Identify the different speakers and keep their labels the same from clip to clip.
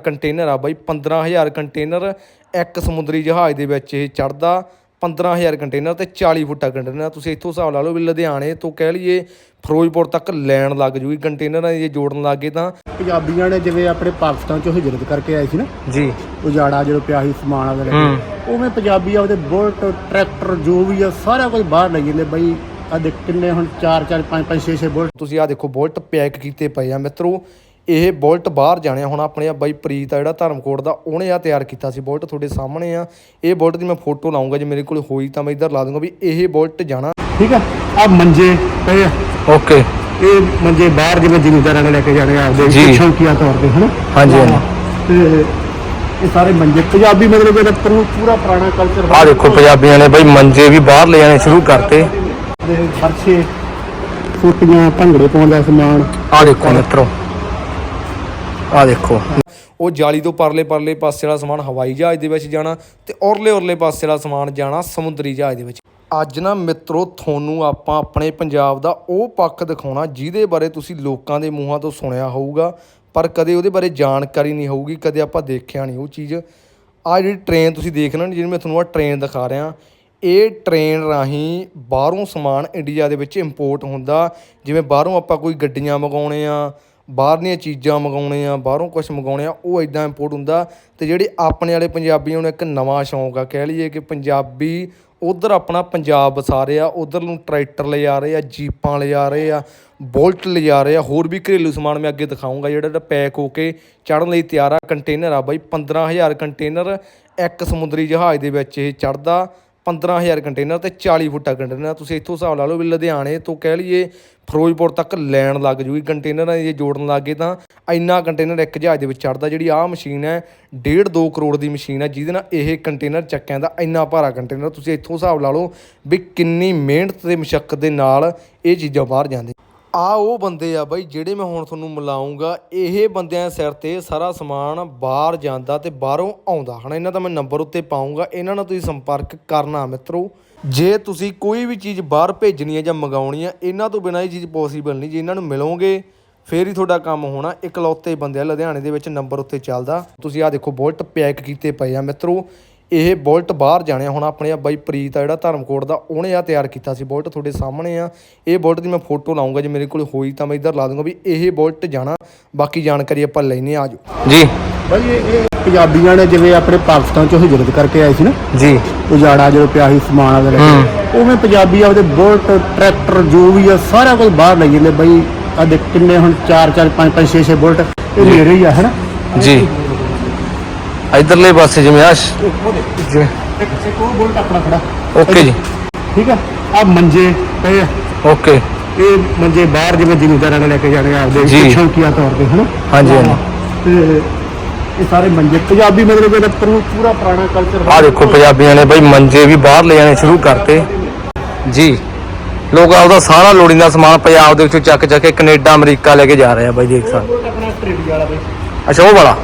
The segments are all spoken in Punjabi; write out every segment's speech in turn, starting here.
Speaker 1: ਕੰਟੇਨਰ ਆ ਬਾਈ 15000 ਕੰਟੇਨਰ ਇੱਕ ਸਮੁੰਦਰੀ ਜਹਾਜ਼ ਦੇ ਵਿੱਚ ਇਹ ਚੜਦਾ 15000 ਕੰਟੇਨਰ ਤੇ 40 ਫੁੱਟਾ ਕੰਟੇਨਰ ਤੁਸੀਂ ਇੱਥੋਂ ਹਿਸਾਬ ਲਾ ਲਓ ਵੀ ਲੁਧਿਆਣੇ ਤੋਂ ਕਹਿ ਲਈਏ ਫਿਰੋਜ਼ਪੁਰ ਤੱਕ ਲੈਣ ਲੱਗ ਜੂਗੀ ਕੰਟੇਨਰਾਂ ਜੇ ਜੋੜਨ ਲੱਗੇ ਤਾਂ।
Speaker 2: ਪੰਜਾਬੀਆਂ ਨੇ ਜਿਵੇਂ ਆਪਣੇ ਪਾਕਿਸਤਾਨ ਚੋਂ ਹਿਜਰਤ ਕਰਕੇ ਆਏ ਸੀ ਨਾ
Speaker 1: ਜੀ।
Speaker 2: ਉਜਾੜਾ ਜਦੋਂ ਪਿਆ ਸੀ ਸਮਾਨ ਵਗੈਰਾ ਉਵੇਂ ਪੰਜਾਬੀ ਆਪਦੇ ਬੁਲਟ ਟਰੈਕਟਰ ਜੋ ਵੀ ਆ ਸਾਰਾ ਕੁਝ ਬਾਹਰ ਲੈ ਜਾਂਦੇ ਬਈ ਆ ਦੇਖ ਕਿੰਨੇ ਹੁਣ 4 4 5 5 6 6 ਬੁਲਟ।
Speaker 1: ਤੁਸੀਂ ਆ ਦੇਖੋ ਬੁਲਟ ਪੈਕ ਕੀਤੇ ਪਏ ਆ ਮਿੱਤਰੋ। ਇਹ ਬੁਲਟ ਬਾਹਰ ਜਾਣੇ ਆ ਹੁਣ ਆਪਣੇ ਆ ਬਾਈ ਪ੍ਰੀਤ ਆ ਜਿਹੜਾ ਧਰਮਕੋਟ ਦਾ ਉਹਨੇ ਆ ਤਿਆਰ ਕੀਤਾ ਸੀ ਬੁਲਟ ਤੁਹਾਡੇ ਸਾਹਮਣੇ ਆ। ਇਹ ਬੁਲਟ ਦੀ ਮੈਂ ਫੋਟੋ ਲਾਉਂਗਾ ਜੇ ਮੇਰੇ ਕੋਲ ਹੋਈ ਤਾਂ ਮੈਂ ਇੱਧਰ ਲਾ ਦੂੰਗਾ ਵੀ ਇਹ ਬੁਲਟ ਜਾਣਾ।
Speaker 2: ਠੀਕ ਆ? ਆ ਮੰਜੇ ਪਏ ਆ।
Speaker 1: ਓਕੇ।
Speaker 2: ਇਹ ਮੰਜੇ ਬਾਹਰ ਜਿਵੇਂ ਜ਼ਿਮੀਂਦਾਰਾਂ ਨੇ ਲੈ ਕੇ ਜਾਣੇ ਆ ਆਪਦੇ
Speaker 1: ਜੀ।
Speaker 2: ਸ਼ੌਕੀਆ ਤੌਰ ਤੇ ਹਨਾ?
Speaker 1: ਹਾਂਜੀ, ਹਾਂਜੀ।
Speaker 2: ਤੇ ਇਹ ਸਾਰੇ ਮੰਜੇ ਪੰਜਾਬੀ ਮਤਲਬ ਇਹਦਾ ਪੂਰਾ ਪੂਰਾ ਪੁਰਾਣਾ ਕਲਚਰ
Speaker 1: ਆ ਦੇਖੋ ਪੰਜਾਬੀਆਂ ਨੇ ਬਾਈ ਮੰਜੇ ਵੀ ਬਾਹਰ ਲੈ ਜਾਣੇ ਸ਼ੁਰੂ ਕਰਤੇ।
Speaker 2: ਦੇ ਫਰਸ਼ੇ ਫੁੱਟੀਆਂ ਭੰਗੜੇ ਪਾਉਣ ਦਾ ਸਮਾਨ।
Speaker 1: ਆ ਦੇਖੋ ਮਿੱਤਰੋ ਆ ਦੇਖੋ। ਉਹ ਜਾਲੀ ਤੋਂ ਪਰਲੇ ਪਰਲੇ ਪਾਸੇ ਵਾਲਾ ਸਮਾਨ ਹਵਾਈ ਜਹਾਜ਼ ਦੇ ਵਿੱਚ ਜਾਣਾ ਤੇ ਔਰਲੇ ਔਰਲੇ ਪਾਸੇ ਵਾਲਾ ਸਮਾਨ ਜਾਣਾ ਸਮੁੰਦਰੀ ਜਹਾਜ਼ ਦੇ ਵਿੱਚ। ਅੱਜ ਨਾ ਮਿੱਤਰੋ ਤੁਹਾਨੂੰ ਆਪਾਂ ਆਪਣੇ ਪੰਜਾਬ ਦਾ ਉਹ ਪੱਖ ਦਿਖਾਉਣਾ ਜਿਹਦੇ ਬਾਰੇ ਤੁਸੀਂ ਲੋਕਾਂ ਦੇ ਮੂੰਹਾਂ ਤੋਂ ਸੁਣਿਆ ਹੋਊਗਾ ਪਰ ਕਦੇ ਉਹਦੇ ਬਾਰੇ ਜਾਣਕਾਰੀ ਨਹੀਂ ਹੋਊਗੀ ਕਦੇ ਆਪਾਂ ਦੇਖਿਆ ਨਹੀਂ ਉਹ ਚੀਜ਼। ਆ ਜਿਹੜੀ ਟ੍ਰੇਨ ਤੁਸੀਂ ਦੇਖ ਦੇਖਣਾ ਨੀ, ਜਿਹਨੂੰ ਮੈਂ ਤੁਹਾਨੂੰ ਆ ਟ੍ਰੇਨ ਦਿਖਾ ਰਿਹਾ ਇਹ ਟ੍ਰੇਨ ਰਾਹੀਂ ਬਾਹਰੋਂ ਸਮਾਨ ਇੰਡੀਆ ਦੇ ਵਿੱਚ ਇੰਪੋਰਟ ਹੁੰਦਾ। ਜਿਵੇਂ ਬਾਹਰੋਂ ਆਪਾਂ ਕੋਈ ਗੱਡੀਆਂ ਮੰਗਾਉਣੇ ਆ ਬਾਹਰਲੀਆਂ ਚੀਜ਼ਾਂ ਮੰਗਾਉਣੇ ਆ, ਬਾਹਰੋਂ ਕੁਝ ਮੰਗਾਉਣੇ ਆ, ਉਹ ਇਦਾਂ ਇੰਪੋਰਟ ਹੁੰਦਾ ਤੇ ਜਿਹੜੇ ਆਪਣੇ ਵਾਲੇ ਪੰਜਾਬੀਆਂ ਨੂੰ ਇੱਕ ਨਵਾਂ ਸ਼ੌਂਕ ਆ, ਕਹਿ ਲਈਏ ਕਿ ਪੰਜਾਬੀ ਉਧਰ ਆਪਣਾ ਪੰਜਾਬ ਵਸਾ ਰਹੇ ਆ, ਉਧਰ ਨੂੰ ਟਰੈਕਟਰ ਲਿਜਾ ਰਹੇ ਆ, ਜੀਪਾਂ ਲਿਜਾ ਰਹੇ ਆ, ਬੁਲਟ ਲਿਜਾ ਰਹੇ ਆ, ਹੋਰ ਵੀ ਘਰੇਲੂ ਸਮਾਨ ਮੈਂ ਅੱਗੇ ਦਿਖਾਉਂਗਾ ਜਿਹੜਾ ਜਿਹੜਾ ਪੈਕ ਹੋ ਕੇ ਚੜਨ ਲਈ ਤਿਆਰ ਆ ਕੰਟੇਨਰ ਆ ਬਾਈ 15000 ਕੰਟੇਨਰ ਇੱਕ ਸਮੁੰਦਰੀ ਜਹਾਜ਼ ਦੇ ਵਿੱਚ ਇਹ ਚੜਦਾ 15000 ਕੰਟੇਨਰ ਤੇ 40 ਫੁੱਟਾ ਕੰਟੇਨਰ ਤੁਸੀਂ ਇੱਥੋਂ ਹਿਸਾਬ ਲਾ ਲਓ ਵੀ ਲੁਧਿਆਣੇ ਤੋਂ ਕਹਿ ਲਈਏ ਫਿਰੋਜ਼ਪੁਰ ਤੱਕ ਲੈਣ ਲੱਗ ਜੂਗੀ ਕੰਟੇਨਰਾਂ ਜੇ ਜੋੜਨ ਲੱਗੇ ਤਾਂ ਇੰਨਾ ਕੰਟੇਨਰ ਇੱਕ ਜਹਾਜ਼ ਦੇ ਵਿੱਚ ਚੜਦਾ, ਜਿਹੜੀ ਆਹ ਮਸ਼ੀਨ ਹੈ 1.5 2 ਕਰੋੜ ਦੀ ਮਸ਼ੀਨ ਹੈ, ਜਿਹਦੇ ਨਾਲ ਇਹ ਕੰਟੇਨਰ ਚੱਕਿਆਂ ਦਾ ਇੰਨਾ ਭਾਰਾ ਕੰਟੇਨਰ ਤੁਸੀਂ ਇੱਥੋਂ ਹਿਸਾਬ ਲਾ ਲਓ ਵੀ ਕਿੰਨੀ ਮਿਹਨਤ ਤੇ ਮਸ਼ੱਕਤ ਦੇ ਨਾਲ ਇਹ ਚੀਜ਼ਾਂ ਬਾਹਰ ਜਾਂਦੇ ਆ ਉਹ ਬੰਦੇ ਆ ਬਾਈ ਜਿਹੜੇ ਮੈਂ ਹੁਣ ਤੁਹਾਨੂੰ ਮਿਲਾਉਂਗਾ, ਇਹ ਬੰਦਿਆਂ ਦੇ ਸਿਰ ਤੇ ਸਾਰਾ ਸਮਾਨ ਬਾਹਰ ਜਾਂਦਾ ਤੇ ਬਾਹਰੋਂ ਆਉਂਦਾ। ਹਨਾ, ਇਹਨਾਂ ਦਾ ਮੈਂ ਨੰਬਰ ਉੱਤੇ ਪਾਉਂਗਾ, ਇਹਨਾਂ ਨਾਲ ਤੁਸੀਂ ਸੰਪਰਕ ਕਰਨਾ ਮਿੱਤਰੋ। ਜੇ ਤੁਸੀਂ ਕੋਈ ਵੀ ਚੀਜ਼ ਬਾਹਰ ਭੇਜਣੀ ਹੈ ਜਾਂ ਮੰਗਾਉਣੀ ਹੈ ਇਹਨਾਂ ਤੋਂ ਬਿਨਾਂ ਇਹ ਚੀਜ਼ ਪੋਸੀਬਲ ਨਹੀਂ। ਜੇ ਇਹਨਾਂ ਨੂੰ ਮਿਲੋਗੇ, ਫੇਰ ਹੀ ਤੁਹਾਡਾ ਕੰਮ ਹੋਣਾ। ਇਕਲੌਤੇ ਬੰਦੇ ਆ ਲੁਧਿਆਣੇ ਦੇ ਵਿੱਚ ਨੰਬਰ ਉੱਤੇ ਚੱਲਦਾ। ਤੁਸੀਂ ਆ ਦੇਖੋ, ਬੁਲਟ ਪੈਕ ਕੀਤੇ ਪਏ ਆ ਮਿੱਤਰੋ। ਇਹ ਬੁਲਟ ਬਾਹਰ ਜਾਣੇ ਆ। ਹੁਣ ਆਪਣੇ ਆ ਬਾਈ ਪ੍ਰੀਤ ਆ ਜਿਹੜਾ ਧਰਮਕੋਟ ਦਾ ਉਹਨੇ ਆ ਤਿਆਰ ਕੀਤਾ ਸੀ ਬੁਲਟ ਤੁਹਾਡੇ ਸਾਹਮਣੇ ਆ। ਇਹ ਬੁਲਟ ਦੀ ਮੈਂ ਫੋਟੋ ਲਾਉਂਗਾ ਜੇ ਮੇਰੇ ਕੋਲ ਹੋਈ ਤਾਂ ਮੈਂ ਇੱਧਰ ਲਾ ਦੂੰਗਾ ਵੀ ਇਹ ਬੁਲਟ ਜਾਣਾ। ਬਾਕੀ ਜਾਣਕਾਰੀ ਆਪਾਂ ਲੈਨੇ ਆ ਆਜੋ।
Speaker 3: ਜੀ।
Speaker 2: ਬਈ ਇਹ ਪੰਜਾਬੀਆਂ ਨੇ ਜਿਵੇਂ ਆਪਣੇ ਪਾਕਿਸਤਾਨ ਚੋਂ ਹਿਜਰਤ ਕਰਕੇ ਆਏ ਸੀ ਨਾ
Speaker 3: ਜੀ।
Speaker 2: ਉਜਾੜਾ ਜਦੋਂ ਪਿਆ ਸੀ ਸਮਾਨ ਵਗੈਰਾ ਲੈ ਕੇ ਉਵੇਂ ਪੰਜਾਬੀ ਆਪਦੇ ਬੁਲਟ ਟਰੈਕਟਰ ਜੋ ਵੀ ਆ ਸਾਰਾ ਕੁਝ ਬਾਹਰ ਲੈ ਜਾਂਦੇ। ਬਈ ਆ ਦੇਖ ਕਿੰਨੇ ਹੁਣ 4 4 5 5 6 6 ਬੁਲਟ। ਇਹ ਮੇਰੇ ਹੀ ਆ ਹਨਾ
Speaker 3: ਜੀ। ਇਧਰਲੇ ਪਾਸੇ ਜਿਵੇਂ ਆ ਜਿਵੇਂ
Speaker 2: ਇੱਕ ਉਹ ਬੁਲਟ ਆਪਣਾ ਖੜਾ।
Speaker 3: ਓਕੇ ਜੀ।
Speaker 2: ਠੀਕ ਆ? ਆ ਮੰਜੇ ਪਏ ਆ।
Speaker 3: ਓਕੇ।
Speaker 2: ਇਹ ਮੰਜੇ ਬਾਹਰ ਜਿਵੇਂ ਜ਼ਿਮੀਂਦਾਰਾਂ ਨੇ ਲੈ ਕੇ ਜਾਣੇ ਆ ਆਪਦੇ। ਸ਼ੌਕੀਆ ਤੌਰ ਤੇ ਹਨਾ?
Speaker 3: ਹਾਂਜੀ, ਹਾਂਜੀ।
Speaker 2: ਤੇ ਇਹ ਸਾਰੇ ਮੰਜੇ ਪੰਜਾਬੀ ਮਤਲਬ ਇਹਦਾ ਪੂਰਾ ਪੂਰਾ ਪੁਰਾਣਾ ਕਲਚਰ
Speaker 3: ਆ ਦੇਖੋ ਪੰਜਾਬੀਆਂ ਨੇ ਬਾਈ ਮੰਜੇ ਵੀ ਬਾਹਰ ਲੈ ਜਾਣੇ ਸ਼ੁਰੂ ਕਰਤੇ। ਜੀ। ਲੋਕ ਆਪਦਾ ਸਾਰਾ ਲੋੜੀਂਦਾ ਸਮਾਨ ਪੰਜਾਬ ਦੇ ਵਿੱਚੋਂ ਚੱਕ ਚੱਕ ਕੇ ਕੈਨੇਡਾ ਅਮਰੀਕਾ ਲੈ ਕੇ ਜਾ ਰਹੇ ਆ ਬਾਈ ਦੇਖ ਸਕਦੇ। ਅੱਛਾ ਉਹ ਵਾਲਾ?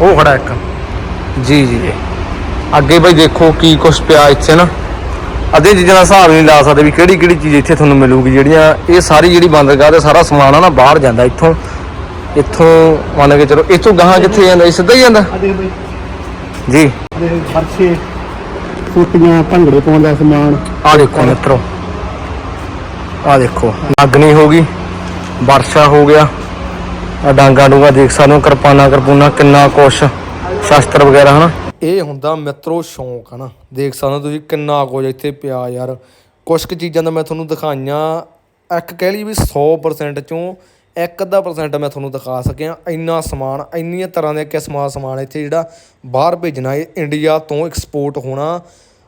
Speaker 3: ਉਹ ਖੜਾ ਇੱਕ। ਜੀ ਜੀ। ਅੱਗੇ ਬਾਈ ਦੇਖੋ ਕੀ ਕੁਛ ਪਿਆ ਇੱਥੇ ਨਾ। ਅੱਧੇ ਚੀਜ਼ਾਂ ਦਾ ਹਿਸਾਬ ਨਹੀਂ ਲਾ ਸਕਦੇ ਵੀ ਕਿਹੜੀ ਕਿਹੜੀ ਚੀਜ਼ ਇੱਥੇ ਤੁਹਾਨੂੰ ਮਿਲੂਗੀ। ਜਿਹੜੀਆਂ ਇਹ ਸਾਰੀ ਜਿਹੜੀ ਬੰਦਰਗਾਹ ਤੇ ਸਾਰਾ ਸਮਾਨ ਆ ਨਾ ਬਾਹਰ ਜਾਂਦਾ ਇੱਥੋਂ। ਇੱਥੋਂ ਮੰਨ ਕੇ ਚਲੋ ਇੱਥੋਂ ਗਾਹਾਂ ਕਿੱਥੇ ਜਾਂਦਾ ਇਹ ਸਿੱਧਾ ਹੀ ਜਾਂਦਾ। ਜੀ।
Speaker 2: ਦੇ ਫਰਸ਼ੇ ਫੁੱਟੀਆਂ ਭੰਗੜੇ ਪਾਉਣ ਦਾ ਸਮਾਨ।
Speaker 3: ਆ ਦੇਖੋ ਮਿੱਤਰੋ। ਆ ਦੇਖੋ ਹੋ ਗਈ ਵਰਸ਼ਾ ਹੋ ਗਿਆ। ਆ ਡਾਂਗਾ ਡੂੰਗਾ ਦੇਖ ਸਕਦੇ ਹੋ ਕਿਰਪਾਨਾ ਕਰਪੂਨਾ ਕਿੰਨਾ ਕੁਛ। ਸ਼ਸਤਰ ਵਗੈਰਾ, ਹਨਾ?
Speaker 1: ਇਹ ਹੁੰਦਾ ਮਿੱਤਰੋ ਸ਼ੌਂਕ, ਹਨਾ? ਦੇਖ ਸਕਦੇ ਹੋ ਤੁਸੀਂ ਕਿੰਨਾ ਕੁਝ ਇੱਥੇ ਪਿਆ ਯਾਰ। ਕੁਝ ਕੁ ਚੀਜ਼ਾਂ ਤਾਂ ਮੈਂ ਤੁਹਾਨੂੰ ਦਿਖਾਈਆਂ। ਇੱਕ ਕਹਿ ਲਈ ਵੀ 100% ਚੋਂ ਇੱਕ ਅੱਧਾ ਪਰਸੈਂਟ ਮੈਂ ਤੁਹਾਨੂੰ ਦਿਖਾ ਸਕਿਆ। ਇੰਨਾ ਸਮਾਨ, ਇੰਨੀਆਂ ਤਰ੍ਹਾਂ ਦੇ ਕਿਸਮਾਂ ਸਮਾਨ ਇੱਥੇ ਜਿਹੜਾ ਬਾਹਰ ਭੇਜਣਾ ਹੈ ਇੰਡੀਆ ਤੋਂ ਐਕਸਪੋਰਟ ਹੋਣਾ।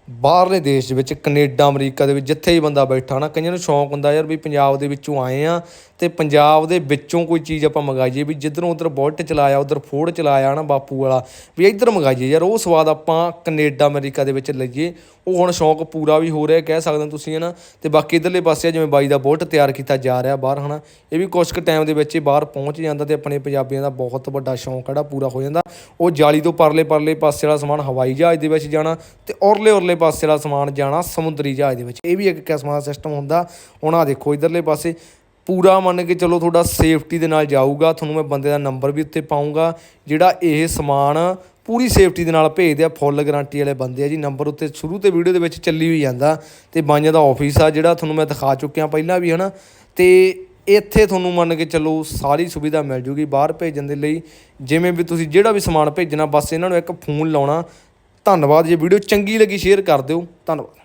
Speaker 1: ਬਾਹਰਲੇ ਦੇਸ਼ ਦੇ ਵਿੱਚ, ਕੈਨੇਡਾ, ਅਮਰੀਕਾ ਦੇ ਵਿੱਚ ਜਿੱਥੇ ਹੀ ਬੰਦਾ ਬੈਠਾ ਨਾ, ਕਈਆਂ ਨੂੰ ਸ਼ੌਂਕ ਹੁੰਦਾ ਯਾਰ ਵੀ ਪੰਜਾਬ ਦੇ ਵਿੱਚੋਂ ਆਏ ਆ ਤੇ ਪੰਜਾਬ ਦੇ ਵਿੱਚੋਂ ਕੋਈ ਚੀਜ਼ ਆਪਾਂ ਮੰਗਾਈਏ, ਵੀ ਜਿੱਧਰੋਂ ਉਧਰ ਬੁਲਟ ਚਲਾਇਆ, ਉਧਰ ਫੋੜ ਚਲਾਇਆ ਨਾ ਬਾਪੂ ਵਾਲਾ, ਵੀ ਇੱਧਰ ਮੰਗਾਈਏ ਯਾਰ, ਉਹ ਸਵਾਦ ਆਪਾਂ ਕੈਨੇਡਾ, ਅਮਰੀਕਾ ਦੇ ਵਿੱਚ ਲਈਏ। ਉਹ ਹੁਣ ਸ਼ੌਂਕ ਪੂਰਾ ਵੀ ਹੋ ਰਿਹਾ, ਕਹਿ ਸਕਦੇ ਹੋ ਤੁਸੀਂ, ਹਨਾ? ਤੇ ਬਾਕੀ ਇਧਰਲੇ ਪਾਸੇ ਜਿਵੇਂ ਬਾਈ ਦਾ ਬੁਲਟ ਤਿਆਰ ਕੀਤਾ ਜਾ ਰਿਹਾ ਬਾਹਰ, ਹਨਾ? ਇਹ ਵੀ ਕੁਝ ਕੁ ਟਾਈਮ ਦੇ ਵਿੱਚ ਹੀ ਬਾਹਰ ਪਹੁੰਚ ਜਾਂਦਾ ਤੇ ਆਪਣੇ ਪੰਜਾਬੀਆਂ ਦਾ ਬਹੁਤ ਵੱਡਾ ਸ਼ੌਂਕ ਜਿਹੜਾ ਪੂਰਾ ਹੋ ਜਾਂਦਾ। ਉਹ ਜਾਲੀ ਤੋਂ ਪਰਲੇ ਪਰਲੇ ਪਾਸੇ ਵਾਲਾ ਸਮਾਨ ਹਵਾਈ ਜਹਾਜ਼ ਦੇ ਵਿੱਚ ਜਾਣਾ ਤੇ ਔਰਲੇ ਔਰਲੇ ਪਾਸੇ ਵਾਲਾ ਸਮਾਨ ਜਾਣਾ ਸਮੁੰਦਰੀ ਜਹਾਜ਼ ਦੇ ਵਿੱਚ। ਇਹ ਵੀ ਇੱਕ ਕਿਸਮ ਦਾ ਸਿਸਟਮ ਹੁੰਦਾ। ਹੁਣ ਆ ਦੇਖੋ ਇਧਰਲੇ ਪਾਸੇ। ਪੂਰਾ ਮੰਨ ਕੇ ਚਲੋ ਤੁਹਾਡਾ ਸੇਫਟੀ ਦੇ ਨਾਲ ਜਾਊਗਾ। ਤੁਹਾਨੂੰ ਮੈਂ ਬੰਦੇ ਦਾ ਨੰਬਰ ਵੀ ਉੱਤੇ ਪਾਉਂਗਾ ਜਿਹੜਾ ਇਹ ਸਮਾਨ ਪੂਰੀ ਸੇਫਟੀ ਦੇ ਨਾਲ ਭੇਜਦੇ ਆ ਫੁੱਲ ਗਾਰੰਟੀ ਵਾਲੇ ਬੰਦੇ ਆ ਜੀ। ਨੰਬਰ ਉੱਤੇ ਸ਼ੁਰੂ ਤੇ ਵੀਡੀਓ ਦੇ ਵਿੱਚ ਚੱਲੀ ਹੋਈ ਜਾਂਦਾ। ਤੇ ਬਾਈਆਂ ਦਾ ਆਫਿਸ ਆ ਜਿਹੜਾ ਤੁਹਾਨੂੰ ਮੈਂ ਦਿਖਾ ਚੁੱਕਿਆ ਪਹਿਲਾਂ ਵੀ, ਹਨਾ। ਤੇ ਇੱਥੇ ਤੁਹਾਨੂੰ ਮੰਨ ਕੇ ਚੱਲੋ ਸਾਰੀ ਸੁਵਿਧਾ ਮਿਲ ਜੂਗੀ ਬਾਹਰ ਭੇਜਣ ਦੇ ਲਈ। ਜਿਵੇਂ ਵੀ ਤੁਸੀਂ ਜਿਹੜਾ ਵੀ ਸਮਾਨ ਭੇਜਣਾ, ਬਸ ਇਹਨਾਂ ਨੂੰ ਇੱਕ ਫੋਨ ਲਾਉਣਾ। ਧੰਨਵਾਦ ਜੇ ਵੀਡੀਓ ਚੰਗੀ ਲੱਗੀ ਸ਼ੇਅਰ ਕਰ ਦਿਓ। ਧੰਨਵਾਦ।